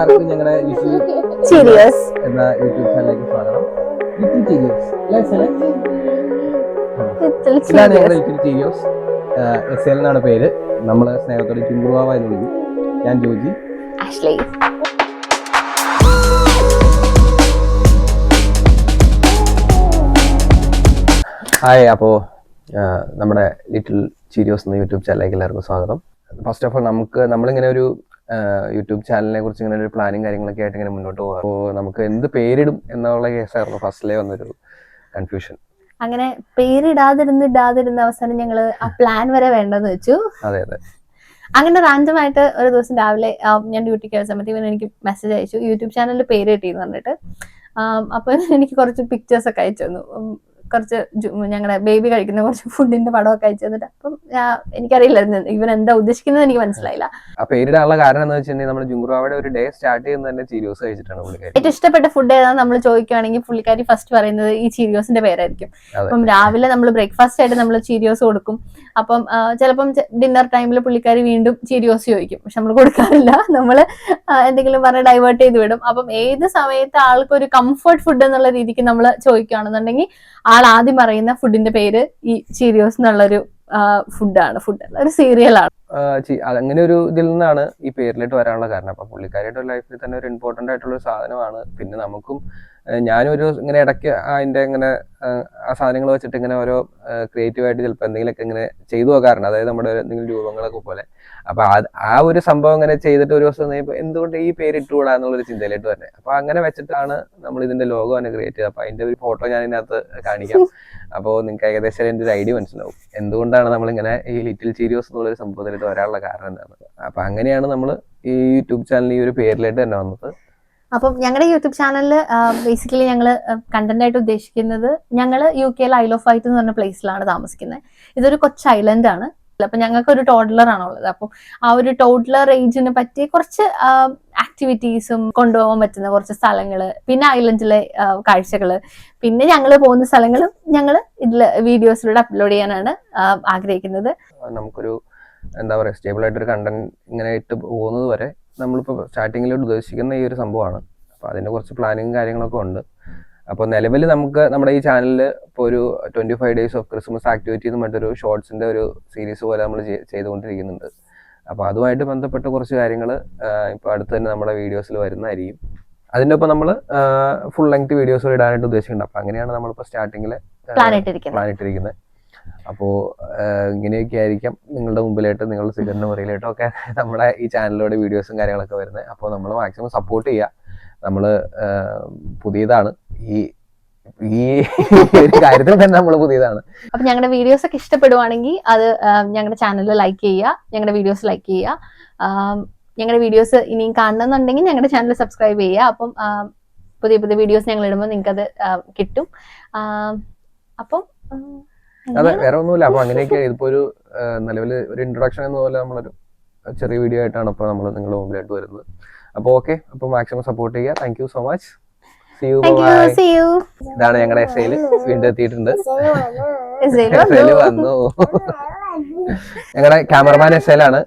എല്ലാവർക്കും ഞങ്ങളുടെ ലിറ്റിൽ എന്ന യൂട്യൂബ് ചാനലിലേക്ക് സ്വാഗതം. ലിറ്റിൽ സെലെ? ഇതാണ് ഞങ്ങളുടെ ലിറ്റിൽ ടീരിയോസ് എസ് എൽ എന്നാണ് പേര്. നമ്മളെ സ്നേഹത്തോടെ ചുങ്കുറുവാവ എന്ന് വിളിക്കും. ഞാൻ ജോജി. ആഷ്ലി ഹായ് അപ്പോൾ നമ്മുടെ ലിറ്റിൽ ചീരിയോസ് എന്ന യൂട്യൂബ് ചാനലിലേക്ക് എല്ലാവർക്കും സ്വാഗതം. ഫസ്റ്റ് ഓഫ് ഓൾ നമുക്ക് നമ്മളിങ്ങനെ ഒരു യൂട്യൂബ് ചാനലിനെ കുറിച്ച് ഇങ്ങനെ ഒരു പ്ലാനും കാര്യങ്ങളൊക്കെ ആയിട്ട് ഇങ്ങനെ മുന്നോട്ട് പോകാം. അപ്പോൾ നമുക്ക് എന്ത് പേരിടും എന്നുള്ള കേസായിരുന്നു ഫസ്റ്റിലെ വന്നൊരു കൺഫ്യൂഷൻ. അങ്ങനെ പേരിടാതിരുന്ന് ഇടാതിരുന്ന അവസാനം ഞങ്ങൾ ആ പ്ലാൻ വരെ വേണ്ടെന്ന് വെച്ചു. അതെ അതെ. അങ്ങനെ റാൻഡമായിട്ട് ഒരു ദിവസം രാവിലെ ഞാൻ ഡ്യൂട്ടിക്ക് വരുന്ന സമയത്ത് ഇവൻ എനിക്ക് മെസ്സേജ് അയച്ചു യൂട്യൂബ് ചാനലിൽ പേര് കിട്ടിയെന്ന് പറഞ്ഞിട്ട്. അപ്പോൾ അപ്പൊ എനിക്ക് കുറച്ച് പിക്ചേഴ്സ് ഒക്കെ അയച്ചു തന്നു. കുറച്ച് ഞങ്ങളുടെ ബേബി കഴിക്കുന്ന കുറച്ച് ഫുഡിന്റെ പടമൊക്കെ അയച്ചു തന്നിട്ട് അപ്പം എനിക്കറിയില്ലായിരുന്നു ഇവൻ എന്താ ഉദ്ദേശിക്കുന്നത് എനിക്ക് മനസ്സിലായില്ല. ആ പേരിടാനുള്ള കാരണം എന്ന് വെച്ചിട്ടുണ്ടെങ്കിൽ ജുങ്കുറാവയുടെ ഒരു ഡേ സ്റ്റാർട്ട് ചെയ്യുന്നത് തന്നെ ചീരിയോസ് കഴിച്ചിട്ടാണ് പുള്ളിക്കാരി. ഏറ്റവും ഇഷ്ടപ്പെട്ട ഫുഡ് ഏതാണെന്ന് നമ്മൾ ചോദിക്കുകയാണെങ്കിൽ പുള്ളിക്കാരി ഫസ്റ്റ് പറയുന്നത് ഈ ചീരിയോസിന്റെ പേരായിരിക്കും. അപ്പം രാവിലെ നമ്മൾ ബ്രേക്ക്ഫാസ്റ്റ് ആയിട്ട് നമ്മൾ ചീരിയോസ് കൊടുക്കും. അപ്പം ആ, ചിലപ്പം ഡിന്നർ ടൈമിൽ പുള്ളിക്കാരി വീണ്ടും ചീരിയോസ് ചോദിക്കും. പക്ഷെ നമ്മൾ കൊടുക്കാറില്ല. നമ്മൾ എന്തെങ്കിലും പറഞ്ഞ് ഡൈവേർട്ട് ചെയ്ത് വിടും. അപ്പം ഏത് സമയത്ത് ആൾക്ക് ഒരു കംഫർട്ട് ഫുഡ് എന്നുള്ള രീതിക്ക് നമ്മൾ ചോദിക്കുകയാണെന്നുണ്ടെങ്കിൽ ആദ്യം പറയുന്ന ഫുഡിന്റെ പേര് ഈ ചീരിയോസ് എന്നുള്ളൊരു ഫുഡാണ് ഫുഡ് ഒരു സീരിയലാണ് അങ്ങനെ ഒരു ഇതിൽ നിന്നാണ് ഈ പേരിലോട്ട് വരാനുള്ള കാരണം. അപ്പൊ പുള്ളിക്കാരിയുടെ ലൈഫിൽ തന്നെ ഒരു ഇമ്പോർട്ടന്റ് ആയിട്ടുള്ള ഒരു സാധനമാണ്. പിന്നെ നമുക്കും ആ, ഞാനും ഒരു ഇങ്ങനെ ഇടയ്ക്ക് അതിന്റെ ഇങ്ങനെ ആ, സാധനങ്ങൾ വെച്ചിട്ട് ഇങ്ങനെ ഓരോ ക്രിയേറ്റീവായിട്ട് ചിലപ്പോൾ എന്തെങ്കിലുമൊക്കെ ഇങ്ങനെ ചെയ്തു നോക്കാറുണ്ട്. അതായത് നമ്മുടെ എന്തെങ്കിലും രൂപങ്ങളൊക്കെ പോലെ. അപ്പൊ അത് ആ ഒരു സംഭവം ഇങ്ങനെ ചെയ്തിട്ട് ഒരു ദിവസം എന്തുകൊണ്ട് ഈ പേര് ഇട്ടുകൂടാ എന്നുള്ളൊരു ചിന്തയിലായിട്ട് തന്നെ അപ്പൊ അങ്ങനെ വെച്ചിട്ടാണ് നമ്മൾ ഇതിന്റെ ലോഗോ തന്നെ ക്രിയേറ്റ് ചെയ്തത്. അപ്പൊ അതിന്റെ ഒരു ഫോട്ടോ ഞാൻ ഇതിനകത്ത് കാണിക്കാം. അപ്പോൾ നിങ്ങൾക്ക് ഏകദേശം എന്റെ ഒരു ഐഡിയ മനസ്സിലാവും. എന്തുകൊണ്ടാണ് നമ്മൾ ഇങ്ങനെ ഈ ലിറ്റിൽ ചീരിയോസ് എന്നുള്ളൊരു സംഭവത്തിലേക്ക് വരാനുള്ള കാരണം എന്താണ് അപ്പൊ അങ്ങനെയാണ് നമ്മൾ ഈ യൂട്യൂബ് ചാനൽ ഈ ഒരു പേരിലായിട്ട് തന്നെ വന്നത്. അപ്പം ഞങ്ങളുടെ യൂട്യൂബ് ചാനലിൽ ബേസിക്കലി ഞങ്ങൾ കണ്ടന്റ് ആയിട്ട് ഉദ്ദേശിക്കുന്നത് ഞങ്ങൾ U K isle of Wight എന്ന് പറഞ്ഞ പ്ലേസിലാണ് താമസിക്കുന്നത് ഇതൊരു കൊച്ചു ഐലൻഡ് ആണ്. അപ്പൊ ഞങ്ങൾക്ക് ഒരു ടോഡ്ലർ ആണുള്ളത് അപ്പം ആ ഒരു ടോഡ്ലർ ഏജിനെ പറ്റി കുറച്ച് ആക്ടിവിറ്റീസും കൊണ്ടുപോകാൻ പറ്റുന്ന കുറച്ച് സ്ഥലങ്ങൾ പിന്നെ ഐലൻഡിലെ കാഴ്ചകൾ പിന്നെ ഞങ്ങൾ പോകുന്ന സ്ഥലങ്ങളും ഞങ്ങൾ ഇതിൽ വീഡിയോസിലൂടെ അപ്ലോഡ് ചെയ്യാനാണ് ആഗ്രഹിക്കുന്നത്. നമുക്കൊരു എന്താ പറയുക സ്റ്റേബിൾ ആയിട്ട് ഒരു കണ്ടന്റ് ഇങ്ങനെ ഇട്ട് പോകുന്നത് വരെ നമ്മളിപ്പോൾ സ്റ്റാർട്ടിങ്ങിലോട്ട് ഉദ്ദേശിക്കുന്ന ഈ ഒരു സംഭവമാണ്. അപ്പോൾ അതിന്റെ കുറച്ച് പ്ലാനിങ്ങും കാര്യങ്ങളൊക്കെ ഉണ്ട്. അപ്പോൾ നിലവിൽ നമുക്ക് നമ്മുടെ ഈ ചാനലിൽ ഇപ്പോൾ ഒരു twenty five days of Christmas activity എന്ന് പറഞ്ഞിട്ടൊരു ഷോർട്സിന്റെ ഒരു സീരീസ് പോലെ നമ്മൾ ചെയ്തുകൊണ്ടിരിക്കുന്നുണ്ട്. അപ്പോൾ അതുമായിട്ട് ബന്ധപ്പെട്ട കുറച്ച് കാര്യങ്ങൾ ഇപ്പോൾ അടുത്ത് തന്നെ നമ്മുടെ വീഡിയോസിൽ വരുന്നതായിരിക്കും. അതിന്റെ ഒപ്പം നമ്മൾ ഫുൾ ലെങ്ത് വീഡിയോസ് ഇടാനായിട്ട് ഉദ്ദേശിക്കുന്നുണ്ട്. അപ്പോൾ അങ്ങനെയാണ് നമ്മളിപ്പോൾ സ്റ്റാർട്ടിങ്ങിൽ പ്ലാൻ ഇട്ടിരിക്കുന്നത്. അപ്പോൾ ഇങ്ങനെയൊക്കെ ആയിരിക്കാം നിങ്ങളുടെ മുമ്പിലായിട്ട് നിങ്ങൾ സിഗറിന്റെ മുറിയിലായിട്ടും ഒക്കെ നമ്മുടെ ഈ ചാനലിലൂടെ വീഡിയോസും കാര്യങ്ങളൊക്കെ വരുന്നത്. അപ്പോൾ നമ്മൾ മാക്സിമം സപ്പോർട്ട് ചെയ്യുക. നമ്മൾ പുതിയതാണ്. ഈ ഈ കാര്യത്തിൽ തന്നെ നമ്മൾ പുതിയതാണ്. അപ്പൊ ഞങ്ങളുടെ വീഡിയോസ് ഒക്കെ ഇഷ്ടപ്പെടുവാണെങ്കിൽ അത് ഞങ്ങളുടെ ചാനൽ ലൈക്ക് ചെയ്യുക. ഞങ്ങളുടെ വീഡിയോസ് ലൈക്ക് ചെയ്യുക. ഞങ്ങളുടെ വീഡിയോസ് ഇനിയും കാണണമെന്നുണ്ടെങ്കിൽ ഞങ്ങളുടെ ചാനൽ സബ്സ്ക്രൈബ് ചെയ്യുക. അപ്പം പുതിയ പുതിയ വീഡിയോസ് ഞങ്ങൾ ഇടുമ്പോൾ നിങ്ങൾക്ക് അത് കിട്ടും. അപ്പം അതെ വേറെ ഒന്നുമില്ല. അപ്പൊ അങ്ങനെയൊക്കെ ഇപ്പൊ ഒരു നിലവിൽ ഒരു ഇൻട്രൊഡക്ഷൻ എന്ന പോലെ നമ്മളൊരു ചെറിയ വീഡിയോ ആയിട്ടാണ് ഇപ്പൊ നമ്മൾ നിങ്ങളുടെ മുമ്പിലായിട്ട് വരുന്നത്. അപ്പോൾ ഓക്കെ അപ്പൊ മാക്സിമം സപ്പോർട്ട് ചെയ്യുക. Thank you so much see you ഇതാണ് ഞങ്ങളുടെ എസ് ഐയിൽ വീണ്ടും എത്തിയിട്ടുണ്ട്. വന്നു. ഞങ്ങളുടെ ക്യാമറമാൻ എസ് ഐലാണ്